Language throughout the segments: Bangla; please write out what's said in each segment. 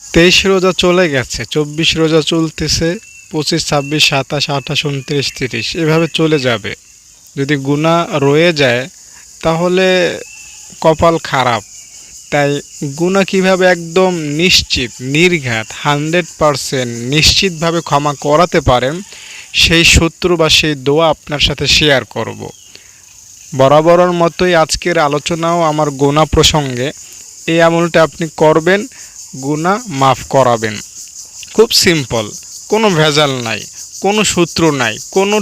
তেইশ রোজা চলে গেছে, চব্বিশ রোজা চলতেছে, পঁচিশ, ছাব্বিশ, সাতাশ, আঠাশ, উনত্রিশ, তিরিশ, এভাবে চলে যাবে। যদি গুণা রয়ে যায়, তাহলে কপাল খারাপ। তাই গুণা কীভাবে একদম নিশ্চিত, নির্ঘাত, হান্ড্রেড পারসেন্ট নিশ্চিতভাবে ক্ষমা করাতে পারেন, সেই শত্রু বা সেই দোয়া আপনার সাথে শেয়ার করব। বরাবরের মতোই আজকের আলোচনাও আমার গুণা প্রসঙ্গে। এই আমলটা আপনি করবেন গুণা মাফ করাবেন। খুব সিম্পল কোনো ভেজাল নাই, কোনো সূত্র নাই, কোনো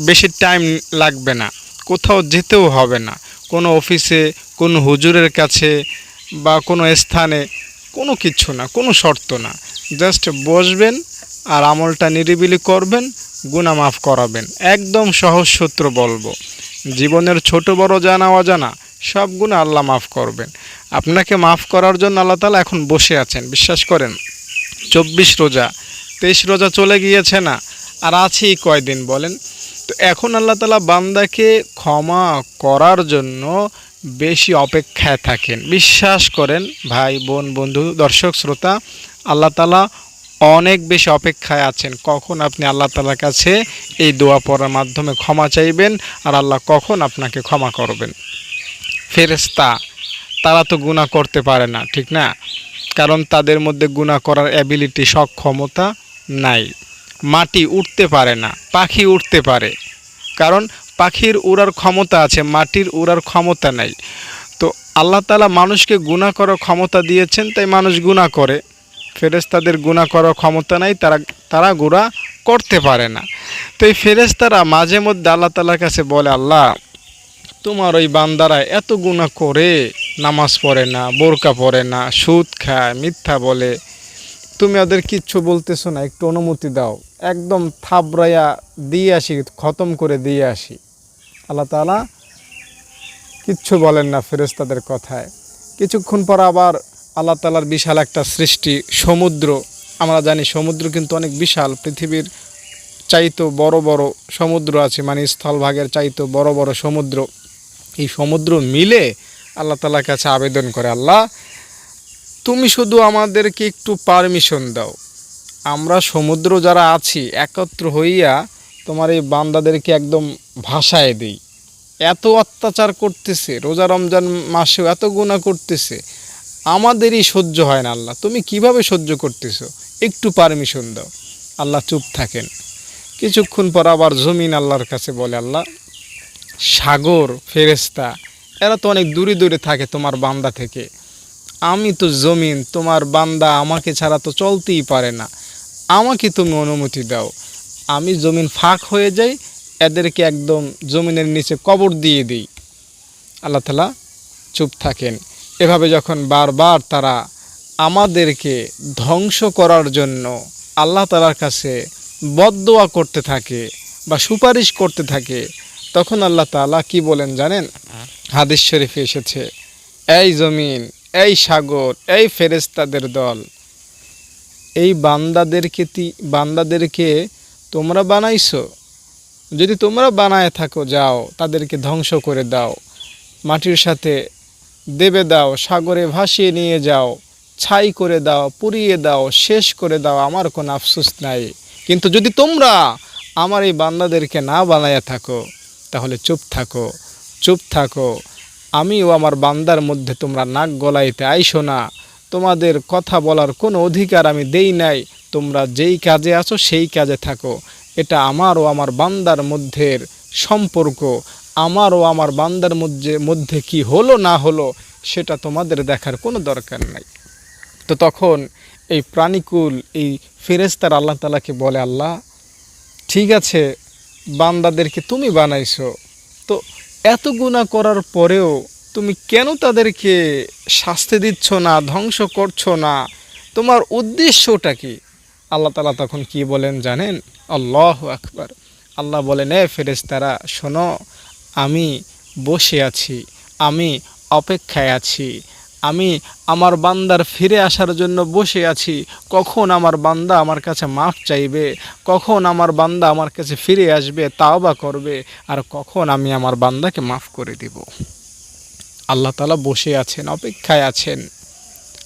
বেশি টাইম লাগবে না, কোথাও যেতেও হবে না, কোনো অফিসে কোনো হুজুরের কাছে বা কোনো স্থানে, কোনো কিছু না, কোনো শর্ত না। জাস্ট বসবেন আর আমলটা নিরিবিলি করবেন গুণা মাফ করাবেন। একদম সহজ সূত্র বলব। জীবনের ছোট বড় জানা অজানা সব গুণা আল্লাহ মাফ করবেন। আপনাকে মাফ করার জন্য আল্লাহ তালা এখন বসে আছেন, বিশ্বাস করেন। চব্বিশ রোজা, তেইশ রোজা চলে গিয়েছে না, আর আছেই কয়দিন বলেন? তো এখন আল্লাহ তালা বান্দাকে ক্ষমা করার জন্য বেশি অপেক্ষায় থাকেন। বিশ্বাস করেন, ভাই, বোন, বন্ধু, দর্শক, শ্রোতা, আল্লাহ তালা অনেক বেশি অপেক্ষায় আছেন। কখন আপনি আল্লাহ তালার কাছে এই দোয়া পড়ার মাধ্যমে ক্ষমা চাইবেন, আর আল্লাহ কখন আপনাকে ক্ষমা করবেন? ফেরেস্তা তারা তো গুণা করতে পারে না, ঠিক না? কারণ তাদের মধ্যে গুণা করার অ্যাবিলিটি সক্ষমতা নাই। মাটি উঠতে পারে না, পাখি উঠতে পারে। কারণ পাখির উড়ার ক্ষমতা আছে, মাটির উড়ার ক্ষমতা নাই। তো আল্লাহ তালা মানুষকে গুণা করার ক্ষমতা দিয়েছেন, তাই মানুষ গুণা করে। ফেরেস্তাদের গুণা করার ক্ষমতা নাই, তারা তারা গুণা করতে পারে না। তো এই ফেরেস্তারা মাঝে মধ্যে আল্লাহ তালার কাছে বলে, আল্লাহ তোমার ওই বান্দারা এত গুণা করে, নামাজ পড়ে না, বোরকা পড়ে না, সুদ খায়, মিথ্যা বলে। তুমি ওদের কিচ্ছু বলতেছো না, একটু অনুমতি দাও। একদম থাবড়াইয়া দিয়ে আসি, খতম করে দিয়ে আসি। আল্লাহ তালা কিচ্ছু বলেন না ফেরেস্তাদের কথায়। কিছুক্ষণ পর আবার আল্লাহ তালার বিশাল একটা সৃষ্টি, সমুদ্র। আমরা জানি সমুদ্র কিন্তু অনেক বিশাল, পৃথিবীর চাইতো বড় বড় সমুদ্র আছে মানে স্থলভাগের চাইতো বড় বড় সমুদ্র। এই সমুদ্র মিলে আল্লাহ তালার কাছে আবেদন করে, আল্লাহ, তুমি শুধু আমাদেরকে একটু পারমিশন দাও। আমরা সমুদ্র যারা আছি, একত্র হইয়া তোমার এই বান্দাদেরকে একদম ভাসায় দিই। এত অত্যাচার করতেছে, রোজা রমজান মাসেও এত গুণা করতেছে। আমাদেরই সহ্য হয় না, আল্লাহ। তুমি কীভাবে সহ্য করতেছো? একটু পারমিশন দাও। আল্লাহ চুপ থাকেন। কিছুক্ষণ পর আবার জমিন আল্লাহর কাছে বলে, আল্লাহ, সাগর ফেরেস্তা এরা তো অনেক দূরে দূরে থাকে তোমার বান্দা থেকে। আমি তো জমিন, তোমার বান্দা আমাকে ছাড়া তো চলতেই পারে না। আমাকে তুমি অনুমতি দাও। আমি জমিন ফাঁক হয়ে যাই, এদেরকে একদম জমিনের নিচে কবর দিয়ে দিই। আল্লাহ তালা চুপ থাকেন। এভাবে যখন বারবার তারা আমাদেরকে ধ্বংস করার জন্য আল্লাহ তালার কাছে বদদোয়া করতে থাকে বা সুপারিশ করতে থাকে তখন আল্লাহ তালা কি বলেন জানেন? হাদিস শরীফে এসেছে এই জমিন এই সাগর এই ফেরেস্তাদের দল এই বান্দাদেরকে বান্দাদেরকে তোমরা বানাইছো? যদি তোমরা বানায় থাকো যাও তাদেরকে ধ্বংস করে দাও মাটির সাথে দেবে দাও সাগরে ভাসিয়ে নিয়ে যাও ছাই করে দাও পুড়িয়ে দাও শেষ করে দাও আমার কোনো আফসোস নাই। কিন্তু যদি তোমরা আমার এই বান্দাদেরকে না বানায় থাকো, তাহলে চুপ থাকো চুপ থাকো। আমিও আমার বান্দার মধ্যে তোমরা নাক গলাইতে আইসো না। তোমাদের কথা বলার কোনো অধিকার আমি দেই নাই। তোমরা যেই কাজে আছো সেই কাজে থাকো। এটা আমার ও আমার বান্দার মধ্যের সম্পর্ক। আমার ও আমার বান্দার মধ্যে মধ্যে কি হলো না হলো, সেটা তোমাদের দেখার কোনো দরকার নাই। তো তখন এই প্রাণীকুল, এই ফেরেস্তার আল্লাহ তালাকে বলে, আল্লাহ, ঠিক আছে, বান্দাদেরকে তুমি বানাইছো। তো এত গুণা করার পরেও তুমি কেন তাদেরকে শাস্তি দিচ্ছ না, ধ্বংস করছ না? তোমার উদ্দেশ্যটা কি? আল্লাহ তালা তখন কি বলেন জানেন? আল্লাহ আকবার। আল্লাহ বলেন, এ ফেরেস্তারা শোনো, আমি বসে আছি, আমি অপেক্ষায় আছি। আমি আমার বান্দার ফিরে আসার জন্য বসে আছি। কখন আমার বান্দা আমার কাছে মাফ চাইবে? কখন আমার বান্দা আমার কাছে ফিরে আসবে তাও বা করবে? আর কখন আমি আমার বান্দাকে মাফ করে দিব? আল্লাহ তালা বসে আছেন, অপেক্ষায় আছেন।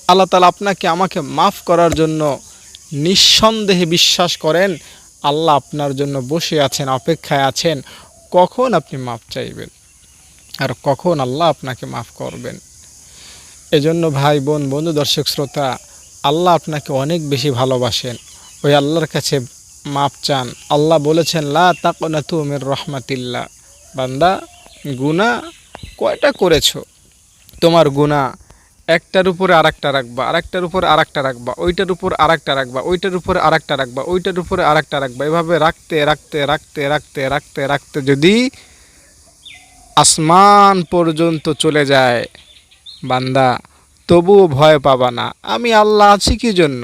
আল্লাহ তালা আপনাকে আমাকে মাফ করার জন্য নিঃসন্দেহে বিশ্বাস করেন। আল্লাহ আপনার জন্য বসে আছেন, অপেক্ষায় আছেন। কখন আপনি মাফ চাইবেন? আর কখন আল্লাহ আপনাকে মাফ করবেন? এজন্য ভাই, বোন, বন্ধু, দর্শক, শ্রোতা, আল্লাহ আপনাকে অনেক বেশি ভালোবাসেন। ওই আল্লাহর কাছে মাপ চান। আল্লাহ বলেছেন, লা তাকনা তুমের রহমাতিল্লা বান্দা গুণা কয়টা করেছ? তোমার গুণা একটার উপরে আরেকটা রাখবা আর আরেকটার উপরে আরেকটা রাখবা, ওইটার উপর আরেকটা রাখবা, ওইটার উপরে আরেকটা রাখবা, ওইটার উপরে আরেকটা রাখবা। এভাবে রাখতে রাখতে রাখতে রাখতে রাখতে রাখতে যদি আসমান পর্যন্ত চলে যায় বান্দা, তবুও ভয় পাবা না। আমি আল্লাহ আছি কি জন্য?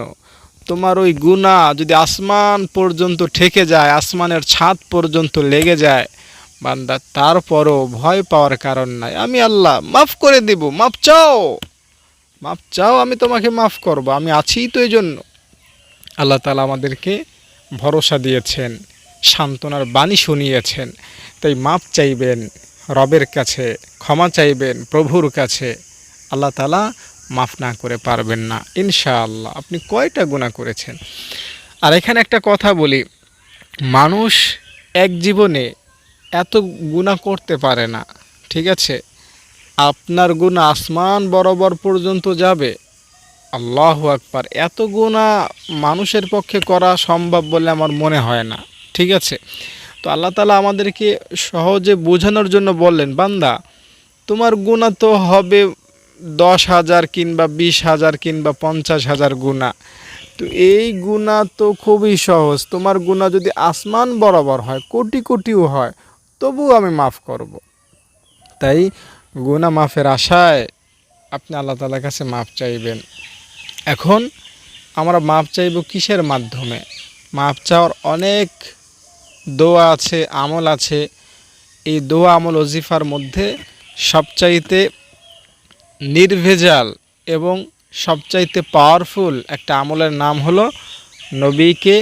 তোমার ওই গুণা যদি আসমান পর্যন্ত ঠেকে যায়, আসমানের ছাদ পর্যন্ত লেগে যায়, বান্দা, তারপরও ভয় পাওয়ার কারণ নাই। আমি আল্লাহ, মাফ করে দিব, মাফ চাও। মাফ চাও, আমি তোমাকে মাফ করব, আমি আছিই তো এই জন্য। আল্লাহ তালা আমাদেরকে ভরসা দিয়েছেন, সান্ত্বনার বাণী শুনিয়েছেন। তাই মাপ চাইবেন, রবের কাছে, ক্ষমা চাইবেন, প্রভুর কাছে। আল্লাহ তালা মাফ না করে পারবেন না, ইনশাআল্লাহ। আপনি কয়টা গুণা করেছেন? আর এখানে একটা কথা বলি, মানুষ এক জীবনে এত গুণা করতে পারে না, ঠিক আছে? আপনার গুণা আসমান বরাবর পর্যন্ত যাবে। আল্লাহ আকবার, এত গুণা মানুষের পক্ষে করা সম্ভব বলে আমার মনে হয় না, ঠিক আছে? তো আল্লাহ তালা আমাদেরকে সহজে বোঝানোর জন্য বললেন, বান্দা, তোমার গুণা তো হবে দশ হাজার কিংবা বিশ হাজার কিংবা পঞ্চাশ হাজার গুণা। তো এই গুণা তো খুবই সহজ। তোমার গুণা যদি আসমান বরাবর হয়, কোটি কোটিও হয় তবু আমি মাফ করব। তাই গুণা মাফের আশায় আপনি আল্লাহ তালার কাছে মাপ চাইবেন। এখন আমরা মাপ চাইব কিসের মাধ্যমে? মাপ চাওয়ার অনেক দোয়া আছে, আমল আছে। এই দোয়া আমল, ওজিফার মধ্যে সবচাইতে নির্ভেজাল এবং সবচাইতে পাওয়ারফুল একটা আমলের নাম হলো নবীকে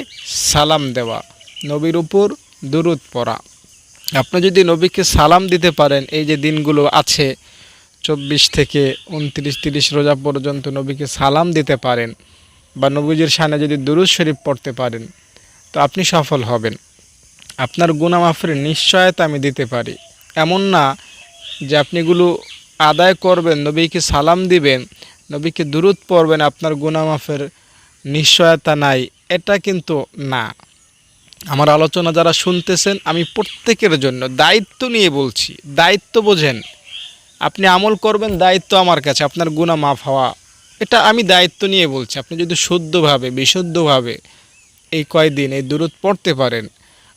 সালাম দেওয়া, নবীর উপর দুরুদ পড়া। আপনি যদি নবীকে সালাম দিতে পারেন, এই যে দিনগুলো আছে, চব্বিশ থেকে উনত্রিশ, তিরিশ রোজা পর্যন্ত নবীকে সালাম দিতে পারেন বা নবীজির সামনে যদি দুরুদ শরীফ পড়তে পারেন, তো আপনি সফল হবেন। আপনার গুণামাফের নিশ্চয়তা আমি দিতে পারি। এমন না যে আপনি এগুলো আদায় করবেন, নবীকে সালাম দিবেন, নবীকে দূরত পড়বেন, আপনার গুণামাফের নিশ্চয়তা নাই, এটা কিন্তু না। আমার আলোচনা যারা শুনতেছেন, আমি প্রত্যেকের জন্য দায়িত্ব নিয়ে বলছি, দায়িত্ব বোঝেন। আপনি আমল করবেন, দায়িত্ব আমার কাছে, আপনার গুণা মাফ হওয়া, এটা আমি দায়িত্ব নিয়ে বলছি। আপনি যদি শুদ্ধভাবে, বিশুদ্ধভাবে এই কয়দিন এই দূরত পড়তে পারেন,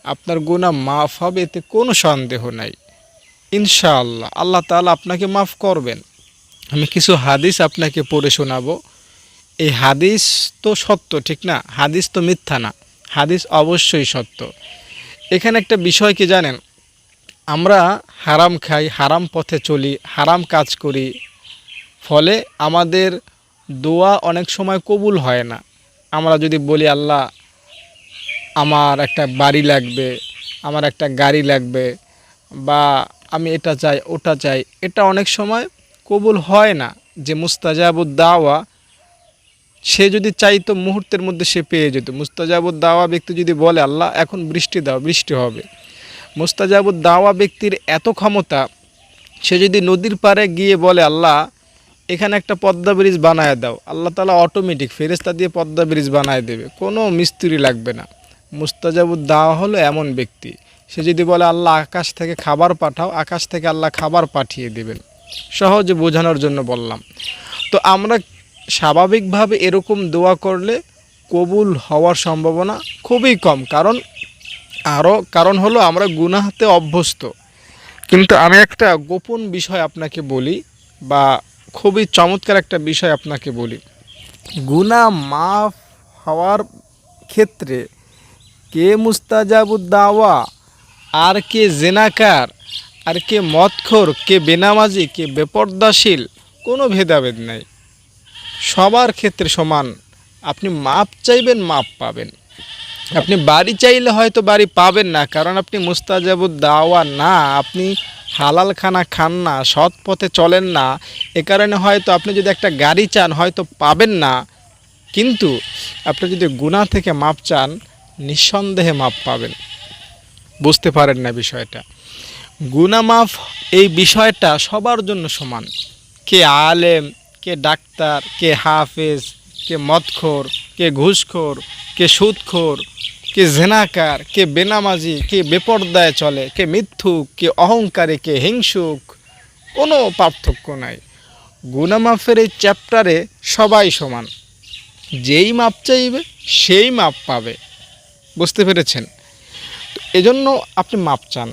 আপনার গুণা মাফ হবে, এতে কোনো সন্দেহ নাই। ইনশাআল্লাহ, আল্লাহ তালা আপনাকে মাফ করবেন। আমি কিছু হাদিস আপনাকে পড়ে শোনাবো। এই হাদিস তো সত্য, ঠিক না? হাদিস তো মিথ্যা না। হাদিস অবশ্যই সত্য। এখানে একটা বিষয় কি জানেন? আমরা হারাম খাই, হারাম পথে চলি, হারাম কাজ করি। ফলে আমাদের দোয়া অনেক সময় কবুল হয় না। আমরা যদি বলি, আল্লাহ, আমার একটা বাড়ি লাগবে, আমার একটা গাড়ি লাগবে বা আমি এটা চাই, ওটা চাই। এটা অনেক সময় কবুল হয় না যে মুস্তাজাবুদ দাওয়া সে যদি চাইতো মুহূর্তের মধ্যে সে পেয়ে যেত। মুস্তাজাবুদ দাওয়া ব্যক্তি যদি বলে, আল্লাহ, এখন বৃষ্টি দাও, বৃষ্টি হবে। মুস্তাজাবুদ দাওয়া ব্যক্তির এত ক্ষমতা, সে যদি নদীর পাড়ে গিয়ে বলে, আল্লাহ, এখানে একটা পদ্মা ব্রিজ বানায় দাও। আল্লাহ তালা অটোমেটিক ফেরেস্তা দিয়ে পদ্মা ব্রিজ বানায় দেবে। কোনো মিস্ত্রি লাগবে না। মুস্তাজাবুদ দাওয়া হলো এমন ব্যক্তি। সে যদি বলে, আল্লাহ আকাশ থেকে খাবার পাঠাও, আকাশ থেকে আল্লাহ খাবার পাঠিয়ে দেবেন। সহজে বোঝানোর জন্য বললাম। তো আমরা স্বাভাবিকভাবে এরকম দোয়া করলে কবুল হওয়ার সম্ভাবনা খুবই কম। কারণ আরও কারণ হলো আমরা গুনাহাতে অভ্যস্ত। কিন্তু আমি একটা গোপন বিষয় আপনাকে বলি বা খুবই চমৎকার একটা বিষয় আপনাকে বলি। গুনা মাফ হওয়ার ক্ষেত্রে কে মুস্তাজাবুদ দাওয়া আর কে জেনাকার, আর কে মদখোর, কে বেনামাজি, কে বেপর্দাশীল, কোনো ভেদাভেদ নাই। সবার ক্ষেত্রে সমান। আপনি মাপ চাইবেন, মাপ পাবেন। আপনি বাড়ি চাইলে হয়তো বাড়ি পাবেন না, কারণ আপনি মুস্তাজাবুদ দাওয়া না, আপনি হালাল খানা খান না, সৎ পথে চলেন না। এ কারণে হয়তো আপনি যদি একটা গাড়ি চান, হয়তো পাবেন না। কিন্তু আপনি যদি গুনাহ থেকে মাপ চান, নিঃসন্দেহে মাপ পাবেন। বুঝতে পারেন না বিষয়টা। গুনা মাফ এই বিষয়টা সবার জন্য সমান। কে আলেম, কে ডাক্তার, কে হাফেজ, কে মদখোর, কে ঘুষখোর, কে সুদখোর, কে জেনাকার, কে বেনামাজি, কে বেপর্দায় চলে, কে মিথ্যুক, কে অহংকারী, কে হিংসুক, কোনো পার্থক্য নাই। গুনামাফের এই চ্যাপ্টারে সবাই সমান। যেই মাপ চাইবে, সেই মাপ পাবে। বুঝতে পেরেছেন? এজন্য আপনি মাপ চান।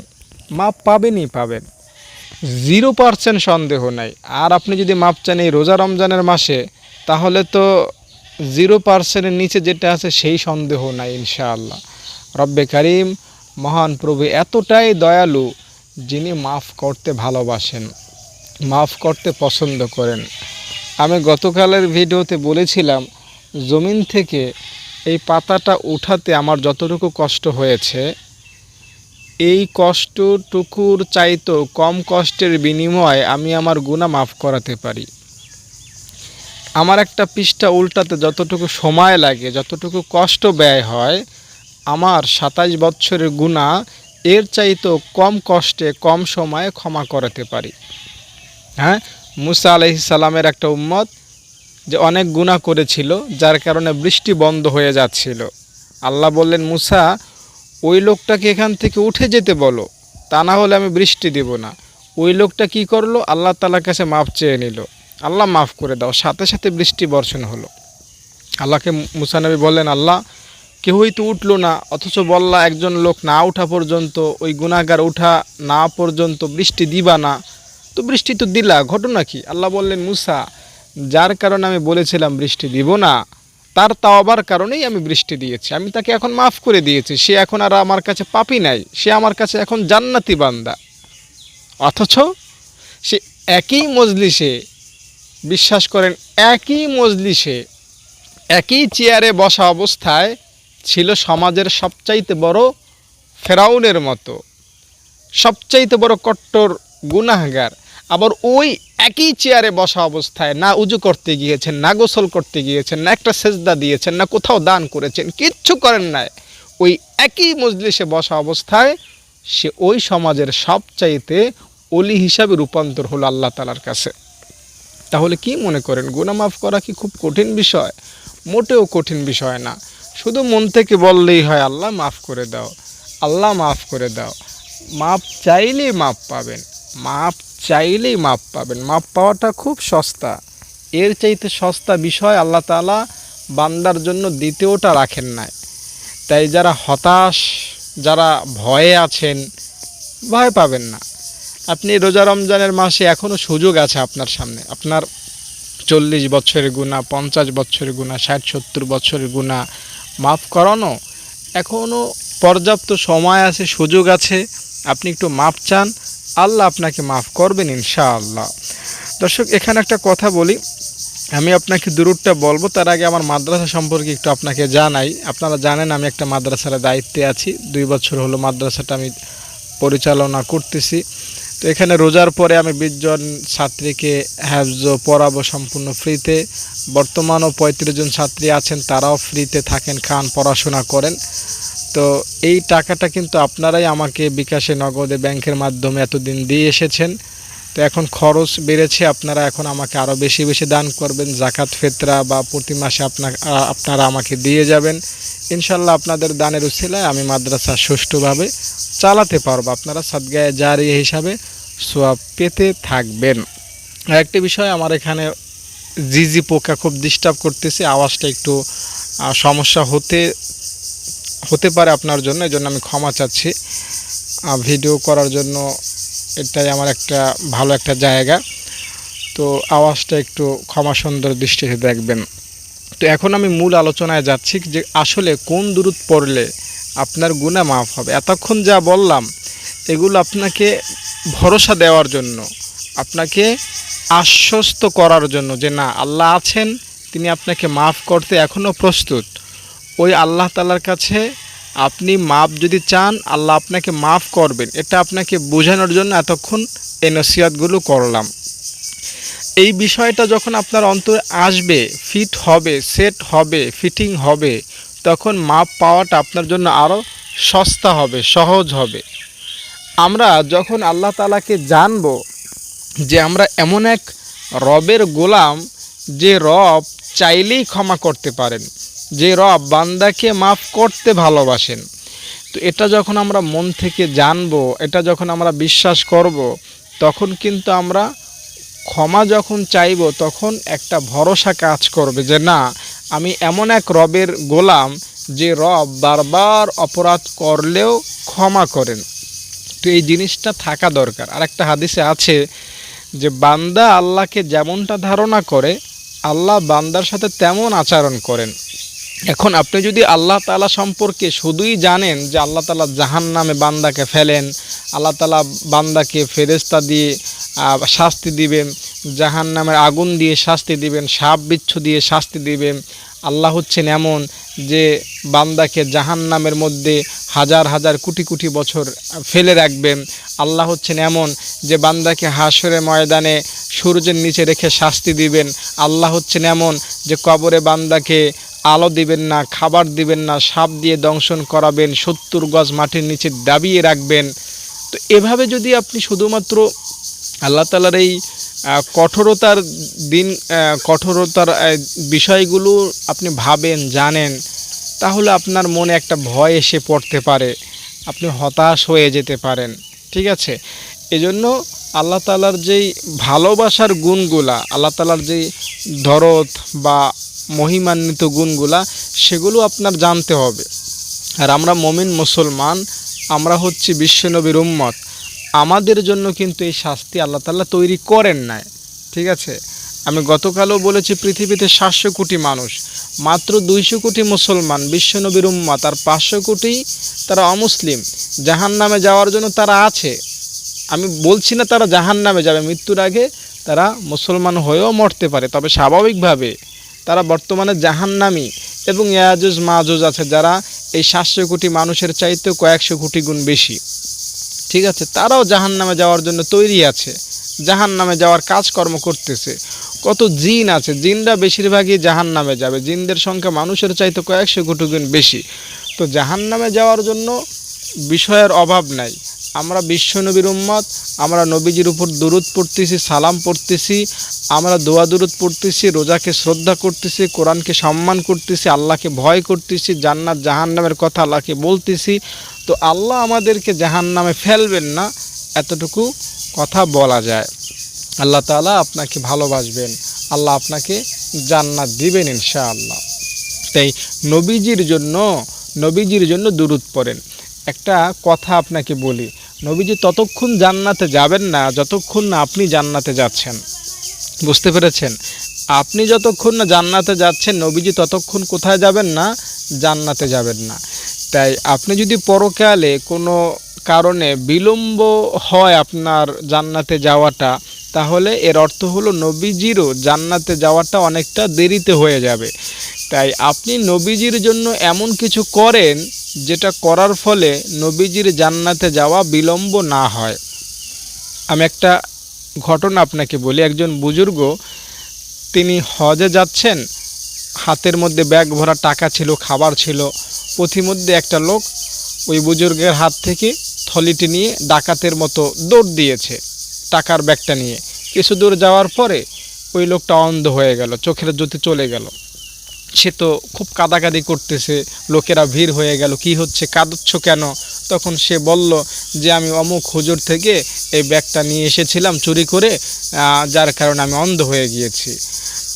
মাপ পাবেনই পাবেন। জিরো পার্সেন্ট সন্দেহ নাই। আর আপনি যদি মাপ চান এই রোজা রমজানের মাসে, তাহলে তো জিরো পার্সেন্টের নিচে যেটা আছে সেই সন্দেহ নাই ইনশাআল্লাহ। রব্বে করিম, মহান প্রভু এতটাই দয়ালু, যিনি মাফ করতে ভালোবাসেন, মাফ করতে পছন্দ করেন। আমি গতকালের ভিডিওতে বলেছিলাম, জমিন থেকে এই পাতাটা উঠাতে আমার যতটুকু কষ্ট হয়েছে এই কষ্টটুকুর চাইতো কম কষ্টের বিনিময়ে আমি আমার গুণা মাফ করাতে পারি। আমার একটা পৃষ্ঠা উল্টাতে যতটুকু সময় লাগে, যতটুকু কষ্ট ব্যয় হয়, আমার সাতাইশ বৎসরের গুণা এর চাইতো কম কষ্টে কম সময়ে ক্ষমা করাতে পারি। হ্যাঁ? মুসা আলহিসাল্লামের একটা উম্মত যে অনেক গুণা করেছিল, যার কারণে বৃষ্টি বন্ধ হয়ে যাচ্ছিল। আল্লাহ বললেন, মুসা ওই লোকটাকে এখান থেকে উঠে যেতে বলো, তা না হলে আমি বৃষ্টি দেব না। ওই লোকটা কি করল? আল্লাহ তালার কাছে মাপ চেয়ে নিল। আল্লাহ মাফ করে দাও। সাথে সাথে বৃষ্টি বর্ষণ হলো। আল্লাহকে মুসানবী বললেন, আল্লাহ কেউই তো উঠল না, অথচ বললা একজন লোক না ওঠা পর্যন্ত, ওই গুণাগার উঠা না পর্যন্ত বৃষ্টি দিবা না। তো বৃষ্টি তো দিলা, ঘটনা কি? আল্লাহ বললেন, মুসা, যার কারণে আমি বলেছিলাম বৃষ্টি দিব না। তার তাওবার কারণেই আমি বৃষ্টি দিয়েছি। আমি তাকে এখন মাফ করে দিয়েছি। সে এখন আর আমার কাছে পাপি নাই। সে আমার কাছে এখন জান্নাতি বান্দা। অথচ সে একই মজলিসে, বিশ্বাস করেন, একই মজলিসে, একই চেয়ারে বসা অবস্থায় ছিল সমাজের সবচাইতে বড় ফেরাউনের মতো, সবচাইতে বড় কট্টর গুনাহগার। আবার ওই একই চেয়ারে বসা অবস্থায় না উজু করতে গিয়েছেন, না গোসল করতে গিয়েছেন, না একটা সেজদা দিয়েছেন, না কোথাও দান করেছেন, কিচ্ছু করেন নাই। ওই একই মজলিসে বসা অবস্থায় সে ওই সমাজের সবচাইতে অলি হিসাবে রূপান্তর হলো আল্লাহ তালার কাছে। তাহলে কি মনে করেন, গুনাহ মাফ করা কি খুব কঠিন বিষয়? মোটেও কঠিন বিষয় না। শুধু মন থেকে বললেই হয়, আল্লাহ মাফ করে দাও, আল্লাহ মাফ করে দাও। মাপ চাইলে মাপ পাবেন, মাপ চাইলেই মাপ পাবেন। মাপ পাওয়াটা খুব সস্তা। এর চাইতে সস্তা বিষয় আল্লাহ তাআলা বান্দার জন্য দ্বিতীয়টা রাখেন নাই। তাই যারা হতাশ, যারা ভয়ে আছেন, ভয় পাবেন না। আপনি রোজা রমজানের মাসে এখনও সুযোগ আছে আপনার সামনে। আপনার চল্লিশ বছরের গুণা পঞ্চাশ বছরের গুণা ষাট, সত্তর বছরের গুণা মাফ করানো এখনও পর্যাপ্ত সময় আছে, সুযোগ আছে। আপনি একটু মাপ চান আল্লাহ আপনাকে মাফ করবেন ইনশাআল্লাহ। দর্শক, এখানে একটা কথা বলি। আমি আপনাকে দূরটা বলব, তার আগে আমার মাদ্রাসা সম্পর্কে একটু আপনাকে জানাই। আপনারা জানেন আমি একটা মাদ্রাসার দায়িত্বে আছি। দুই বছর হলো মাদ্রাসাটা আমি পরিচালনা করতেছি। তো এখানে রোজার পরে আমি বিশজন ছাত্রীকে হ্যাফজ পড়াবো সম্পূর্ণ ফ্রিতে। বর্তমানও পঁয়ত্রিশ জন ছাত্রী আছেন, তারাও ফ্রিতে থাকেন, খান, পড়াশোনা করেন। তো এই টাকাটা কিন্তু আপনারাই আমাকে বিকাশে নগদে ব্যাংকের মাধ্যমে এতদিন দিয়ে এসেছেন। তো এখন খরচ বেড়েছে, আপনারা এখন আমাকে আরও বেশি বেশি দান করবেন, জাকাত, ফেতরা বা প্রতি মাসে আপনার আপনারা আমাকে দিয়ে যাবেন। ইনশাল্লাহ আপনাদের দানের উছিলায় আমি মাদ্রাসা সুষ্ঠুভাবে চালাতে পারব। আপনারা সাদগায়ে জারি হিসাবে সোয়াব পেতে থাকবেন। আরেকটি বিষয়, আমার এখানে জিজি পোকা খুব ডিস্টার্ব করতেছে, আওয়াজটা একটু সমস্যা হতে হতে পারে আপনার জন্য এই জন্য আমি ক্ষমা চাচ্ছি। ভিডিও করার জন্য এটাই আমার একটা ভালো একটা জায়গা। তো আওয়াজটা একটু ক্ষমা সুন্দর দৃষ্টিতে দেখবেন। তো এখন আমি মূল আলোচনায় যাচ্ছি যে আসলে কোন দূরত পড়লে আপনার গুণা মাফ হবে। এতক্ষণ যা বললাম, এগুলো আপনাকে ভরসা দেওয়ার জন্য, আপনাকে আশ্বস্ত করার জন্য যে না, আল্লাহ আছেন, তিনি আপনাকে মাফ করতে এখনও প্রস্তুত। ওই আল্লাহ তালার কাছে আপনি মাপ যদি চান, আল্লাহ আপনাকে মাফ করবেন। এটা আপনাকে বোঝানোর জন্য এতক্ষণ এই নসিহতগুলো করলাম। এই বিষয়টা যখন আপনার অন্তরে আসবে ফিট হবে সেট হবে ফিটিং হবে, তখন মাপ পাওয়াটা আপনার জন্য আরও সস্তা হবে, সহজ হবে। আমরা যখন আল্লাহ তালাকে জানব যে আমরা এমন এক রবের গোলাম যে রব চাইলেই ক্ষমা করতে পারেন যে রব বান্দাকে মাফ করতে ভালোবাসেন। তো এটা যখন আমরা মন থেকে জানব, এটা যখন আমরা বিশ্বাস করব, তখন কিন্তু আমরা ক্ষমা যখন চাইব, তখন একটা ভরসা কাজ করবে যে না, আমি এমন এক রবের গোলাম যে রব বারবার অপরাধ করলেও ক্ষমা করেন। তো এই জিনিসটা থাকা দরকার। আর একটা হাদিসে আছে যে, বান্দা আল্লাহকে যেমনটা ধারণা করে, আল্লাহ বান্দার সাথে তেমন আচরণ করেন। এখন আপনি যদি আল্লাহ তালা সম্পর্কে শুধুই জানেন যে আল্লাহ তালা জাহান নামে বান্দাকে ফেলেন, আল্লাহ তালা বান্দাকে ফেরেস্তা দিয়ে শাস্তি দিবেন জাহান নামের আগুন দিয়ে শাস্তি দিবেন, সাপ বিচ্ছু দিয়ে শাস্তি দিবেন, আল্লাহ হচ্ছেন এমন যে বান্দাকে জাহান নামের মধ্যে হাজার হাজার, কোটি কোটি বছর ফেলে রাখবেন। আল্লাহ হচ্ছেন এমন যে বান্দাকে হাসরে ময়দানে সূর্যের নিচে রেখে শাস্তি দিবেন। আল্লাহ হচ্ছেন এমন যে কবরে বান্দাকে আলো দিবেন না, খাবার দিবেন না, সাপ দিয়ে দংশন করাবেন, সত্তর গজ মাটির নিচে দাবিয়ে রাখবেন। তো এভাবে যদি আপনি শুধুমাত্র আল্লাহ তালার এই কঠোরতার দিন কঠোরতার বিষয়গুলো আপনি ভাবেন, জানেন, তাহলে আপনার মনে একটা ভয় এসে পড়তে পারে। আপনি হতাশ হয়ে যেতে পারেন, ঠিক আছে? এজন্য আল্লাহ তালার যেই ভালোবাসার গুণগুলা, আল্লাহ তালার যেই দরদ বা মহিমান্বিত গুণগুলা, সেগুলো আপনার জানতে হবে। আর আমরা মমিন মুসলমান, আমরা হচ্ছি বিশ্বনবীর উম্মত। আমাদের জন্য কিন্তু এই শাস্তি আল্লাহ তাল্লাহ তৈরি করেন নাই। ঠিক আছে? আমি গতকালও বলেছি, পৃথিবীতে সাতশো কোটি মানুষ, মাত্র দুইশো কোটি মুসলমান বিশ্বনবীর উম্মত, আর পাঁচশো কোটি তারা অমুসলিম। জাহান নামে যাওয়ার জন্য তারা আছে। আমি বলছি না তারা জাহান নামে যাবে, মৃত্যুর আগে তারা মুসলমান হয়েও মরতে পারে, তবে স্বাভাবিকভাবে তারা বর্তমানে জাহান্নামি এবং ইয়াজুজ, মাজুজ আছে যারা এই সাতশো কোটি মানুষের চাইতেও কয়েকশো কোটি গুণ বেশি। ঠিক আছে? তারাও জাহান নামে যাওয়ার জন্য তৈরি আছে জাহান নামে যাওয়ার কাজকর্ম করতেছে। কত জিন আছে? জিনরা বেশিরভাগই জাহান নামে যাবে। জিনদের সংখ্যা মানুষের চাইতে কয়েকশো কোটি গুণ বেশি। তো জাহান নামে যাওয়ার জন্য বিষয়ের অভাব নাই। আমরা বিশ্বনবীর উম্মত, আমরা নবীজির উপর দুরুদ পড়তেছি, সালাম পড়তেছি, আমরা দোয়া দুরুদ পড়তেছি, রোজাকে শ্রদ্ধা করতেছি, কোরআনকে সম্মান করতেছি, আল্লাহকে ভয় করতেছি, জান্নাত জাহান নামের কথা আল্লাহকে বলতেছি। তো আল্লাহ আমাদেরকে জাহান্নামে ফেলবেন না, এতটুকু কথা বলা যায়। আল্লাহ তাআলা আপনাকে ভালোবাসবেন, আল্লাহ আপনাকে জান্নাত দিবেন ইনশাআল্লাহ। তাই নবীজির জন্য নবীজির জন্য দুরুদ পড়েন। একটা কথা আপনাকে বলি। নবীজি ততক্ষণ জান্নাতে যাবেন না, যতক্ষণ না আপনি জান্নাতে যাচ্ছেন। বুঝতে পেরেছেন? আপনি যতক্ষণ না জান্নাতে যাচ্ছেন, নবীজি ততক্ষণ কোথায় যাবেন না? জান্নাতে যাবেন না। তাই আপনি যদি পরকালে কোনো কারণে বিলম্ব হয় আপনার জান্নাতে যাওয়াটা, তাহলে এর অর্থ হলো নবীজিরও জান্নাতে যাওয়াটা অনেকটা দেরিতে হয়ে যাবে। তাই আপনি নবীজির জন্য এমন কিছু করেন যেটা করার ফলে নবীজির জান্নাতে যাওয়া বিলম্ব না হয়। আমি একটা ঘটনা আপনাকে বলি। একজন বুজুর্গ, তিনি হজে যাচ্ছেন, হাতের মধ্যে ব্যাগ ভরা টাকা ছিল, খাবার ছিল। পথিমধ্যে একটা লোক ওই বুজুর্গের হাত থেকে থলিটি নিয়ে ডাকাতের মতো দৌড় দিয়েছে টাকার ব্যাগটা নিয়ে। কিছু দূর যাওয়ার পরে ওই লোকটা অন্ধ হয়ে গেল, চোখের জ্যোতি চলে গেল। সে তো খুব কাদাকাদি করতেছে, লোকেরা ভিড় হয়ে গেল, কি হচ্ছে কাঁদচ্ছ কেন? তখন সে বলল যে আমি অমুক হুজুর থেকে এই ব্যাগটা নিয়ে এসেছিলাম চুরি করে যার কারণে আমি অন্ধ হয়ে গিয়েছি।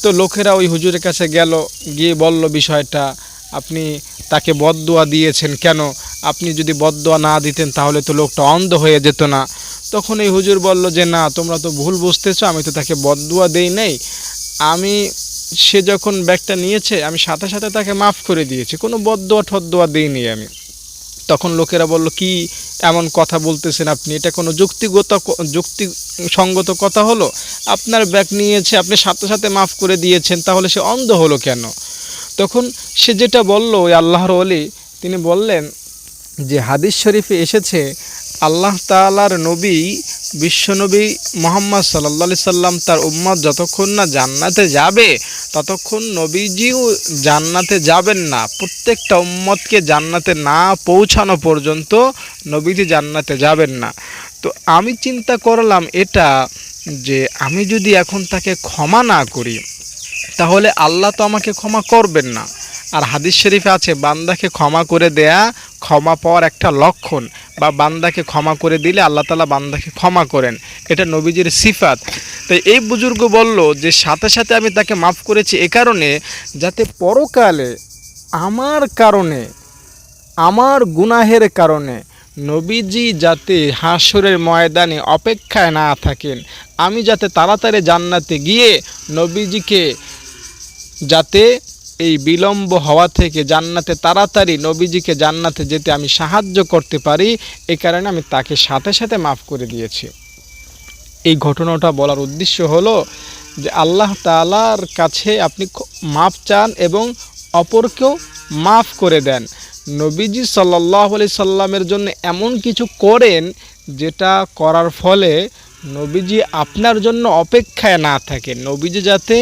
তো লোকেরা ওই হুজুরের কাছে গেল, গিয়ে বলল বিষয়টা, আপনি তাকে বদদোয়া দিয়েছেন কেন? আপনি যদি বদদোয়া না দিতেন তাহলে তো লোকটা অন্ধ হয়ে যেত না। তখন এই হুজুর বলল যে, না, তোমরা তো ভুল বুঝতেছো, আমি তো তাকে বদদোয়া দেই নাই। আমি সে যখন ব্যাগটা নিয়েছে, আমি সাথে সাথে তাকে মাফ করে দিয়েছি। কোনো বদদোয়া ঠদ্দোয়া দিইনি আমি। তখন লোকেরা বলল, কি এমন কথা বলতেছেন আপনি? এটা কোনো যুক্তিগত যুক্তিসঙ্গত কথা হলো? আপনার ব্যাগ নিয়েছে, আপনি সাথে সাথে মাফ করে দিয়েছেন, তাহলে সে অন্ধ হলো কেন? তখন সে যেটা বলল, ওই আল্লাহর অলি তিনি বললেন যে, হাদিস শরীফে এসেছে আল্লাহ তাআলার নবী বিশ্বনবী মোহাম্মদ সাল্লা সাল্লাম তার উম্মত যতক্ষণ না জান্নাতে যাবে, ততক্ষণ নবীজিও জান্নাতে যাবেন না। প্রত্যেকটা উম্মতকে জান্নাতে না পৌঁছানো পর্যন্ত নবীজি জান্নাতে যাবেন না। তো আমি চিন্তা করলাম এটা যে আমি যদি এখন তাকে ক্ষমা না করি, তাহলে আল্লাহ তো আমাকে ক্ষমা করবেন না। আর হাদিস শরীফে আছে, বান্দাকে ক্ষমা করে দেয়া ক্ষমা পাওয়ার একটা লক্ষণ বা বান্দাকে ক্ষমা করে দিলে আল্লাহ তালা বান্দাকে ক্ষমা করেন। এটা নবীজির সিফাত। তাই এই বুজুর্গ বলল যে, সাথে সাথে আমি তাকে মাফ করেছি এ কারণে যাতে পরকালে আমার কারণে, আমার গুনাহের কারণে নবীজি যাতে হাসরের ময়দানে অপেক্ষায় না থাকেন, আমি যাতে তাড়াতাড়ি জান্নাতে গিয়ে নবীজিকে যাতে এই বিলম্ব হওয়া থেকে জান্নাতে তাড়াতাড়ি নবীজিকে জান্নাতে যেতে আমি সাহায্য করতে পারি, এ কারণে আমি তাকে সাথে সাথে মাফ করে দিয়েছি। এই ঘটনাটা বলার উদ্দেশ্য হলো যে আল্লাহ তালার কাছে আপনি মাফ চান এবং অপরকেও মাফ করে দেন। নবীজি সাল্লাহ আলি সাল্লামের জন্য এমন কিছু করেন যেটা করার ফলে নবীজি আপনার জন্য অপেক্ষায় না থাকে নবীজি যাতে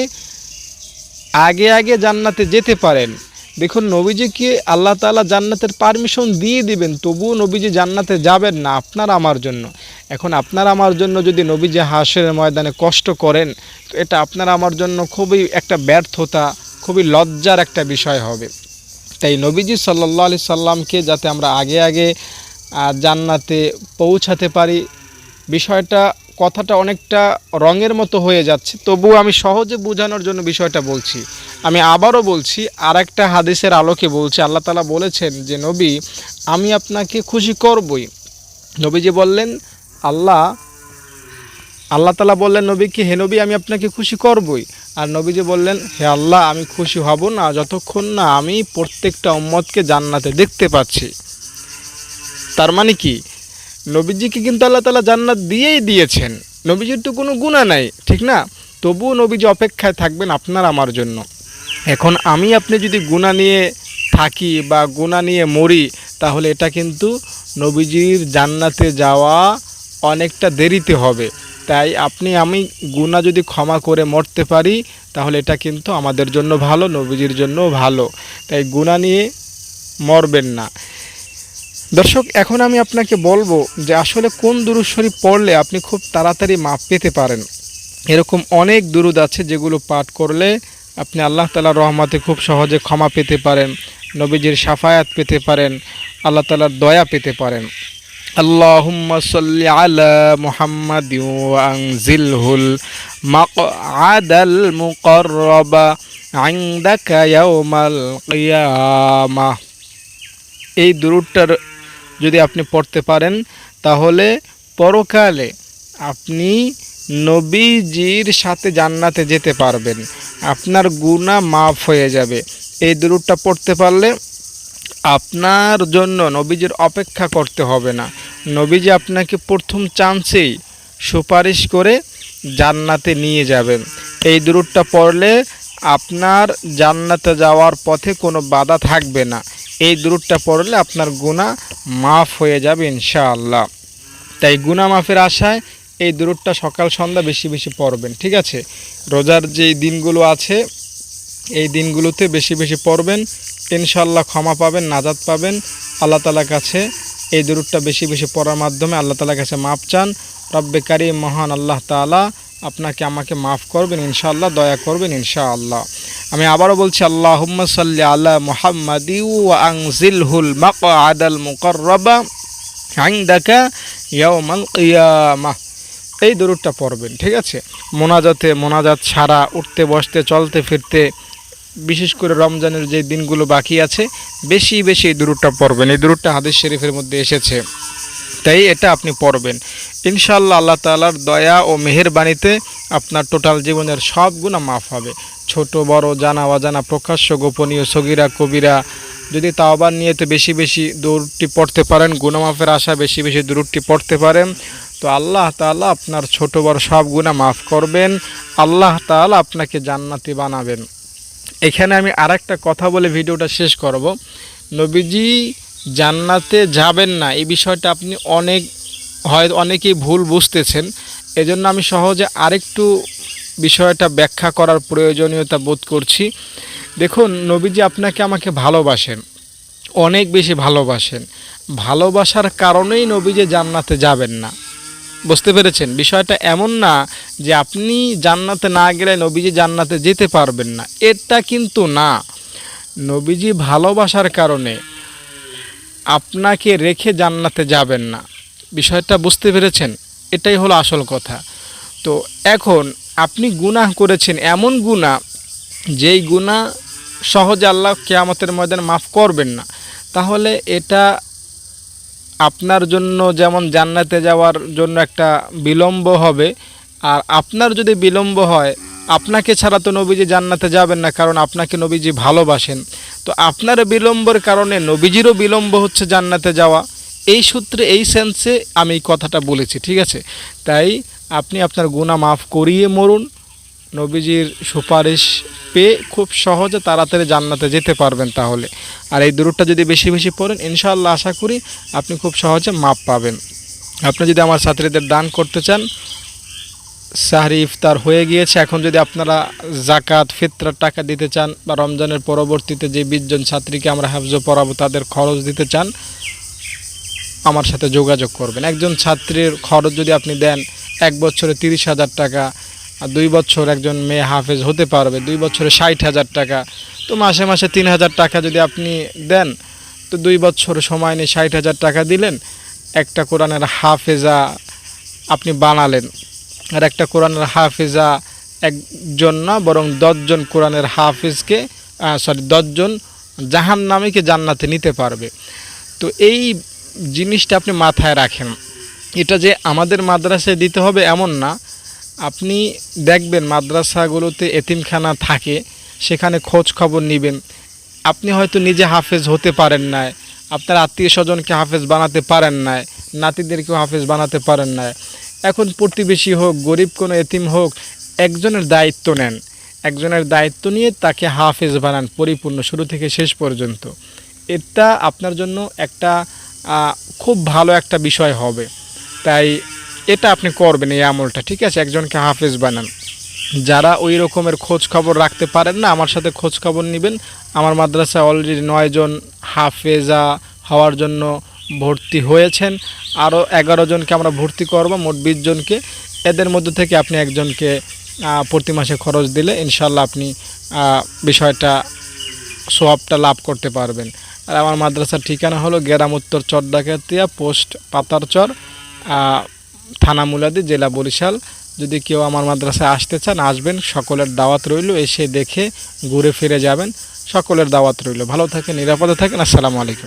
আগে আগে জান্নাতে যেতে পারেন। দেখুন নবীজিকে আল্লাহ তাআলা জান্নাতের পারমিশন দিয়ে দিবেন? তবুও নবীজি জান্নাতে যাবেন না, আপনার আমার জন্য। এখন আপনার আমার জন্য যদি নবীজি হাসরের ময়দানে কষ্ট করেন, তো এটা আপনার আমার জন্য খুবই একটা ব্যর্থতা, খুবই লজ্জার একটা বিষয় হবে। তাই নবীজি সাল্লাহ আলি সাল্লামকে যাতে আমরা আগে আগে জান্নাতে পৌঁছাতে পারি বিষয়টা কথাটা অনেকটা রঙের মতো হয়ে যাচ্ছে, তবুও আমি সহজে বোঝানোর জন্য বিষয়টা বলছি। আমি আবারও বলছি আর একটা হাদিসের আলোকে বলছি, আল্লাহ তালা বলেছেন যে, নবী, আমি আপনাকে খুশি করবই। নবীজি বললেন, আল্লাহ আল্লাহ তালা বললেন নবীকে হে নবী, আমি আপনাকে খুশি করবই। আর নবীজি বললেন, হে আল্লাহ, আমি খুশি হব না, যতক্ষণ না আমি প্রত্যেকটা উম্মতকে জান্নাতে দেখতে পাচ্ছি। তার মানে কি? নবীজিকে কিন্তু আল্লাহ তালা জান্নাত দিয়েই দিয়েছেন। নবীজির তো কোনো গুণা নাই, ঠিক না? তবুও নবীজি অপেক্ষায় থাকবেন আপনার আমার জন্য। এখন আমি আপনি যদি গুণা নিয়ে থাকি বা গুণা নিয়ে মরি, তাহলে এটা কিন্তু নবীজির জান্নাতে যাওয়া অনেকটা দেরিতে হবে। তাই আপনি আমি গুণা যদি ক্ষমা করে মরতে পারি, তাহলে এটা কিন্তু আমাদের জন্য ভালো, নবীজির জন্য ভালো। তাই গুণা নিয়ে মরবেন না। দর্শক, এখন আমি আপনাকে বলব যে আসলে কোন দুরুদ শরীফ পড়লে আপনি খুব তাড়াতাড়ি মাপ পেতে পারেন। এরকম অনেক দুরুদ আছে যেগুলো পাঠ করলে আপনি আল্লাহ তালার রহমাতে খুব সহজে ক্ষমা পেতে পারেন, নবীজির সাফায়াত পেতে পারেন, আল্লাহ তালার দয়া পেতে পারেন। আল্লাহুম্মা সাল্লি আলা মুহাম্মাদ ওয়াংজিলহুল মাকআদাল এই দুরুদটার যদি আপনি পড়তে পারেন, তাহলে পরকালে আপনি নবীজির সাথে জান্নাতে যেতে পারবেন। আপনার গুণা মাফ হয়ে যাবে। এই দুরুদটা পড়তে পারলে আপনার জন্য নবীজির অপেক্ষা করতে হবে না। নবীজি আপনাকে প্রথম চান্সেই সুপারিশ করে জান্নাতে নিয়ে যাবেন। এই দুরুদটা পড়লে আপনার জান্নাতে যাওয়ার পথে কোনো বাধা থাকবে না। এই দুরুদটা পড়লে আপনার গুণা মাফ হয়ে যাবে ইনশাআল্লাহ। তাই গুণা মাফের আশায় এই দুরুদটা সকাল সন্ধ্যা বেশি বেশি পড়বেন, ঠিক আছে? রোজার যেই দিনগুলো আছে, এই দিনগুলোতে বেশি বেশি পড়বেন। ইনশাল্লাহ ক্ষমা পাবেন, নাজাত পাবেন। আল্লাহ তালার কাছে এই দুরুদটা বেশি বেশি পড়ার মাধ্যমে আল্লাহ তালার কাছে মাপ চান। রব্বে কারিম মহান আল্লাহ তাআলা আপনাকে আমাকে মাফ করবেন, ইনশাআল্লাহ, দয়া করবেন, ইনশাআল্লাহ। আমি আবারও বলছি আল্লাহ সাল্লি আলা মুহাম্মাদি ওয়া আনজিলহুল মাকআদাল মুকাররাবা এই দরুদটা পড়বেন, ঠিক আছে? মোনাজাতে, মোনাজাত ছাড়া উঠতে, বসতে, চলতে, ফিরতে, বিশেষ করে রমজানের যে দিনগুলো বাকি আছে, বেশি বেশি এই দুরুদটা পড়বেন। এই দুরুদটা হাদিস শরীফের মধ্যে এসেছে। তাই এটা আপনি পড়বেন। ইনশাল্লাহ আল্লাহ তাআলার দয়া ও মেহেরবাণীতে আপনার টোটাল জীবনের সব গুণা মাফ হবে। ছোট, বড়, জানা, অজানা, প্রকাশ্য, গোপনীয়, সগিরা, কবিরা, যদি তাওবার নিয়ে তো বেশি বেশি দূরটি পড়তে পারেন গুণমাফের আশা বেশি বেশি দূরটি পড়তে পারেন, তো আল্লাহ তাআলা আপনার ছোট, বড় সব গুণা মাফ করবেন। আল্লাহ তাআলা আপনাকে জান্নাতি বানাবেন। এখানে আমি আরেকটা কথা বলে ভিডিওটা শেষ করব। নবীজি জান্নাতে যাবেন না। এই বিষয়টা আপনি অনেক হয় অনেকেই ভুল বুঝতেছেন। এজন্য আমি সহজে আরেকটু বিষয়টা ব্যাখ্যা করার প্রয়োজনীয়তা বোধ করছি। দেখুন, নবীজি আপনাকে আমাকে ভালোবাসেন, অনেক বেশি ভালোবাসেন। ভালোবাসার কারণেই নবীজি জান্নাতে যাবেন না। বুঝতে পেরেছেন? বিষয়টা এমন না যে আপনি জান্নাতে না গেলে নবীজি জান্নাতে যেতে পারবেন না। এটা কিন্তু না। নবীজি ভালোবাসার কারণে আপনাকে রেখে জান্নাতে যাবেন না। বিষয়টা বুঝতে পেরেছেন? এটাই হলো আসল কথা। তো এখন আপনি গুনাহ করেছেন এমন গুনাহ, যেই গুনাহ সহজে আল্লাহ কেয়ামতের ময়দানে মাফ করবেন না। তাহলে এটা আপনার জন্য যেমন জান্নাতে যাওয়ার জন্য একটা বিলম্ব হবে, আর আপনার যদি বিলম্ব হয় আপনাকে ছাড়া তো নবীজি জান্নাতে যাবেন না, কারণ আপনাকে নবীজি ভালোবাসেন। তো আপনার বিলম্বের কারণে নবীজিরও বিলম্ব হচ্ছে জান্নাতে যাওয়া। এই সূত্রে, এই সেন্সে আমি কথাটা বলেছি, ঠিক আছে? তাই আপনি আপনার গুণা মাফ করিয়ে মরুন। নবীজির সুপারিশ পেয়ে খুব সহজে তাড়াতাড়ি জান্নাতে যেতে পারবেন তাহলে। আর এই দূরটা যদি বেশি বেশি পড়েন, ইনশাআল্লাহ আশা করি আপনি খুব সহজে মাপ পাবেন। আপনি যদি আমার ছাত্রীদের দান করতে চান সাহরি ইফতার হয়ে গিয়েছে। এখন যদি আপনারা জাকাত, ফিতরার টাকা দিতে চান বা রমজানের পরবর্তীতে যে বিশজন ছাত্রীকে আমরা হাফজো পড়াবো, তাদের খরচ দিতে চান, আমার সাথে যোগাযোগ করবেন। একজন ছাত্রীর খরচ যদি আপনি দেন, এক বছরে তিরিশ হাজার টাকা, আর দুই বছর একজন মেয়ে হাফেজ হতে পারবে, দুই বছরে ষাট হাজার টাকা। তো মাসে মাসে তিন হাজার টাকা যদি আপনি দেন, তো দুই বছর সময় নিয়ে ষাট হাজার টাকা দিলেন, একটা কোরআনের হাফেজা আপনি বানালেন। আর একটা কোরআনের হাফেজা একজন না, বরং দশজন কোরআনের হাফেজকে সরি দশজন জাহান নামীকে জান্নাতে নিতে পারবে। তো এই জিনিসটা আপনি মাথায় রাখেন। এটা যে আমাদের মাদ্রাসায় দিতে হবে এমন না। আপনি দেখবেন মাদ্রাসাগুলোতে এতিমখানা থাকে, সেখানে খোঁজ খবর নেবেন। আপনি হয়তো নিজে হাফেজ হতে পারেন না আপনার আত্মীয় স্বজনকে হাফেজ বানাতে পারেন না নাতিদেরকেও হাফেজ বানাতে পারেন না এখন প্রতিবেশী হোক, গরিব কোনো এতিম হোক, একজনের দায়িত্ব নেন। একজনের দায়িত্ব নিয়ে তাকে হাফেজ বানান পরিপূর্ণ শুরু থেকে শেষ পর্যন্ত। এটা আপনার জন্য একটা খুব ভালো একটা বিষয় হবে। তাই এটা আপনি করবেন এই আমলটা, ঠিক আছে? একজনকে হাফেজ বানান। যারা ওই রকমের খোঁজ খবর রাখতে পারেন না, আমার সাথে খোঁজ খবর নেবেন। আমার মাদ্রাসায় অলরেডি নয়জন হাফেজা হওয়ার জন্য ভর্তি হয়েছেন। আরও এগারো জনকে আমরা ভর্তি করব, মোট বিশ জনকে। এদের মধ্যে থেকে আপনি একজনকে প্রতি মাসে খরচ দিলে ইনশাল্লাহ আপনি বিষয়টা, সোয়াবটা লাভ করতে পারবেন। আর আমার মাদ্রাসার ঠিকানা হলো গেরাম উত্তর চরডাকাতিয়া পোস্ট পাতারচর থানা মুলাদি, জেলা বরিশাল। যদি কেউ আমার মাদ্রাসায় আসতে চান, আসবেন। সকলের দাওয়াত রইল, এসে দেখে ঘুরে ফিরে যাবেন। সকলের দাওয়াত রইল। ভালো থাকেন, নিরাপদে থাকেন। আসসালামু আলাইকুম।